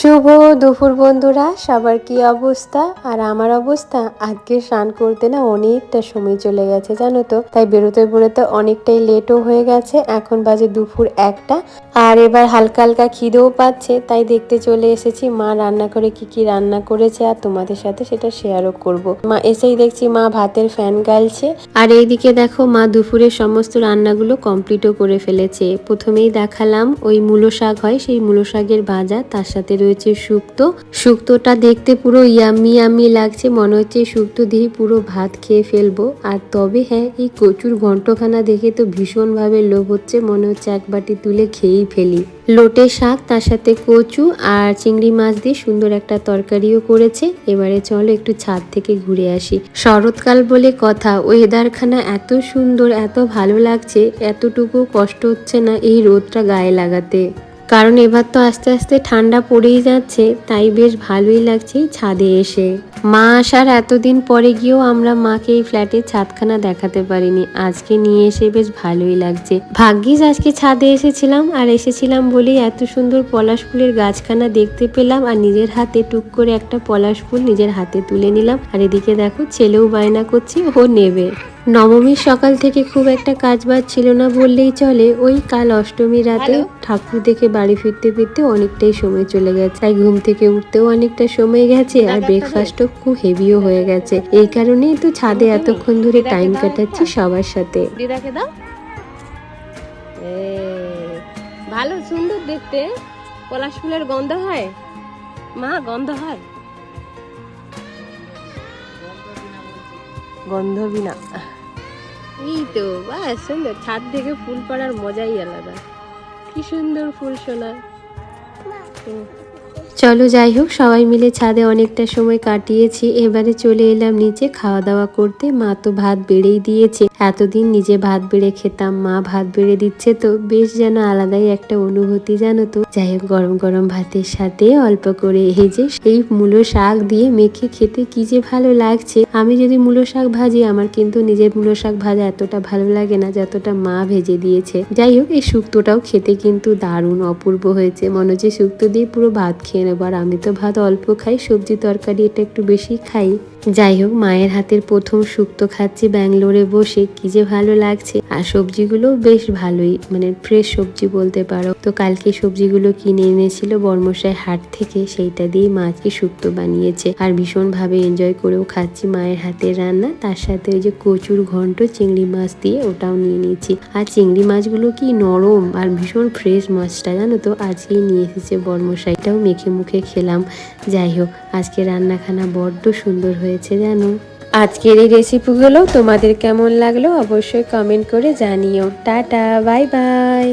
শুভ দুপুর বন্ধুরা, সবার কি অবস্থা? আর আমার অবস্থা, আজকে স্নান করতে না অনেকটা সময় চলে গেছে, জানো তো? তাই বেরোতে বেরোতে অনেকটাই লেটও হয়ে গেছে, এখন বাজে দুপুর একটা। আর এবার হালকা হালকা খিদেও পাচ্ছে, তাই দেখতে চলে এসেছি। মা রান্না করে কি কি রান্না করেছে, আর তোমাদের সাথে সেটা শেয়ারও করব। মা এসেই দেখছি মা ভাতের ফ্যান গালছে। আর এইদিকে দেখো, মা দুপুরের সমস্ত রান্নাগুলো কমপ্লিটও করে ফেলেছে। প্রথমেই দেখালাম, ওই মূলো শাক হয়, সেই মূলো শাকের ভাজা, তার সাথে রয়েছে শুক্তো। শুক্তোটা দেখতে পুরো ইয়াম্মি ইয়াম্মি লাগছে। মনে হচ্ছে শুক্তো দিয়ে পুরো ভাত খেয়ে ফেলব। আর তবে হ্যাঁ এই কচুর ঘন্টখানা দেখে তো ভীষণভাবে লোভ হচ্ছে। মনে হচ্ছে এক বাটি তুলে খেয়েই ফেলি। লোটে শাক, তার সাথে কচু আর চিংড়ি মাছ দিয়ে সুন্দর একটা তরকারিও করেছে। এবারে চলো একটু ছাদ থেকে ঘুরে আসি। শরৎকাল বলে কথা, ওয়েদারখানা এত সুন্দর, এত ভালো লাগছে, এতটুকু কষ্ট হচ্ছে না এই রোদটা গায়ে লাগাতে। কারণ এবার তো আস্তে আস্তে ঠান্ডা পড়েই যাচ্ছে, তাই বেশ ভালোই লাগছে ছাদে এসে। মা আসার এতদিন পরে গিয়েও আমরা মাকে এই ফ্ল্যাটের ছাদখানা দেখাতে পারিনি। আজকে নিয়ে এসে বেশ ভালোই লাগছে। ভাগ্যিস আজকে ছাদে এসেছিলাম, আর এসেছিলাম বলেই এত সুন্দর পলাশ ফুলের গাছখানা দেখতে পেলাম, আর নিজের হাতে টুক করে একটা পলাশ ফুল নিজের হাতে তুলে নিলাম। আর এদিকে দেখো ছেলেও বায়না করছে, ও নেবে। নবমীর সকাল থেকে খুব একটা কাজ বাজ ছিল না বললেই চলে। ওই কাল অষ্টমী রাতে ঠাকুর দেখে বাড়ি ফিরতে ফিরতে অনেকটাই সময় চলে গেছে। তাই ঘুম থেকে উঠতেও অনেকটা সময় গেছে আর ব্রেকফাস্টও খুব হেভিও হয়ে গেছে। এই কারণেই তো ছাদে এতক্ষণ ধরে টাইম কাটাচ্ছি সবার সাথে। ভালো সুন্দর দেখতে। পলাশ ফুলের গন্ধ হয়? মা গন্ধ হয়? গন্ধ বিনা এই তো বাস সুন্দর। ছাদ থেকে ফুল পড়ার মজাই আলাদা। কি সুন্দর ফুল শোনা হুম। চলো যাই হোক সবাই মিলে ছাদে অনেকটা সময় কাটিয়েছি। এবারে চলে এলাম নিচে খাওয়া দাওয়া করতে। মা তো ভাত বেড়েই দিয়েছে। এতদিন নিজে ভাত বেড়ে খেতাম, মা ভাত বেড়ে দিচ্ছে তো। বেশ যেন আলাদাই একটা অনুভূতি, জানো তো। যাই হোক গরম গরম ভাতের সাথে অল্প করে যে এই মূলো শাক দিয়ে মেখে খেতে কি যে ভালো লাগছে। আমি যদি মূলো শাক ভাজি, আমার কিন্তু নিজের মূলো শাক ভাজা এতটা ভালো লাগে না যতটা মা ভেজে দিয়েছে। যাই হোক এই শুক্তোটাও খেতে কিন্তু দারুণ অপূর্ব হয়েছে। মনে হচ্ছে শুক্তো দিয়ে পুরো ভাত খেয়ে নেব আর আমি তো ভাত অল্প খাই সবজি তরকারি এটা একটু বেশি খাই। যাই হোক, মায়ের হাতের প্রথম শুক্তো খাচ্ছি ব্যাঙ্গালোরে বসে, কি যে ভালো লাগছে। আর সবজিগুলো বেশ ভালোই মানে ফ্রেশ সবজি বলতে পারো। তো কালকে সবজিগুলো কিনে এনেছিল বর্মশাই হাট থেকে, সেইটা দিয়ে মাছকে শুক্তো বানিয়েছে। আর ভীষণ ভাবে এনজয় করেও খাচ্ছি মায়ের হাতের রান্না। তার সাথে ওই যে কচুর ঘন্ট, চিংড়ি মাছ দিয়ে ওটাও নিয়ে নিয়েছি। আর চিংড়ি মাছগুলো কি নরম আর ভীষণ ফ্রেশ মাছটা, জানো তো? আজকেই নিয়ে এসেছে বর্মশাইটাও মেখে মুখে খেলাম। যাই হোক, আজকে রান্নাখানা বড্ড সুন্দর হয়েছে জানো? আজকের এই রেসিপিগুলো তোমাদের কেমন লাগল অবশ্যই কমেন্ট করে জানিও। Tata bye bye